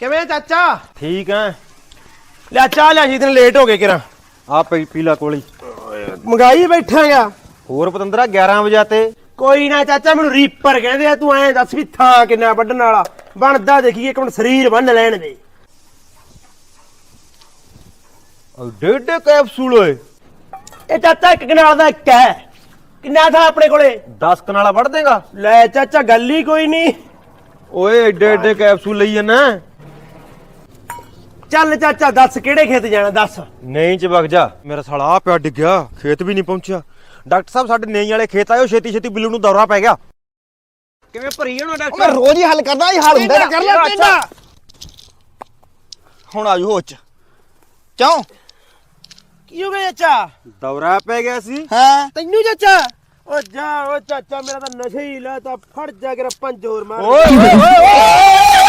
ਕਿਵੇਂ ਆ ਚਾਚਾ? ਠੀਕ ਐ ਲੈ ਚਾਹ ਲਿਆ ਜੀ ਦਿਨ ਲੇਟ ਹੋ ਗਏ ਕਿਰਾਂ। ਆ ਪੀ ਪੀਲਾ ਕੋਲੀ। ਮੰਗਾਈ ਬੈਠਾਂਗਾ ਹੋਰ ਪਤੰਦਰਾ 11 ਵਜੇ ਤੇ? ਕੋਈ ਨਾ ਚਾਚਾ ਮੈਨੂੰ ਰੀਪਰ ਕਹਿੰਦੇ ਆ ਤੂੰ ਐਂ ਦੱਸ ਵੀ ਥਾਂ ਕਿੰਨਾ ਵੱਢਣ ਵਾਲਾ। ਬਣਦਾ ਦੇਖੀਏ ਇੱਕ ਮਿੰਟ ਸਰੀਰ ਬੰਨ ਲੈਣ ਦੇ। ਡੇਢ ਕੈਪਸੂਲ ਓਏ। ਇਹ ਚਾਚਾ ਇੱਕ ਕਨਾਲ ਦਾ ਇੱਕ ਹੈ। ਕਿੰਨਾ ਥਾਂ ਆਪਣੇ ਕੋਲੇ? 10 ਕਨਾਲਾ ਵੜ ਦੇਗਾ। ਲੈ ਚਾਚਾ ਗੱਲ ਹੀ ਕੋਈ ਨਹੀਂ। ਓਏ ਏਡੇ ਏਡੇ ਕੈਪਸੂਲ ਲਈ ਜਨਾ। ਚੱਲ ਚਾਚਾ ਦੱਸ ਕਿਹੜੇ ਖੇਤ ਜਾਣਾ ਦੱਸ ਨਹੀਂ ਚ ਵਗ ਜਾ ਮੇਰਾ ਸਾਲਾ ਆ ਪਿਆ ਡਿੱਗਿਆ ਖੇਤ ਵੀ ਨਹੀਂ ਪਹੁੰਚਿਆ ਡਾਕਟਰ ਸਾਹਿਬ ਸਾਡੇ ਨੇਈ ਵਾਲੇ ਖੇਤ ਆਇਓ ਛੇਤੀ ਛੇਤੀ ਬਿੱਲੂ ਨੂੰ ਦੌਰਾ ਪੈ ਗਿਆ ਕਿਵੇਂ ਭਰੀ ਜਾਣਾ ਉਹ ਮੈਂ ਡਾਕਟਰ ਰੋਜ਼ ਹੀ ਹੱਲ ਕਰਦਾ ਇਹ ਹਾਲ ਹੁੰਦਾ ਕਰ ਲੈ ਟਿੰਡਾ ਹੁਣ ਆਜੂ ਹੋਚ ਕਿਉਂ ਕੀ ਹੋ ਗਿਆ ਚਾਚਾ ਦੌਰਾ ਪੈ ਗਿਆ ਸੀ ਹਾਂ ਤੈਨੂੰ ਚਾਚਾ ਓ ਜਾ ਓ ਚਾਚਾ ਮੇਰਾ ਤਾਂ ਨਸ਼ਾ ਹੀ ਲਾਤਾ ਫੜ ਜਾ ਕੇ ਪੰਜ ਹੋਰ ਮਾਰ ਓਏ ਓਏ ਓਏ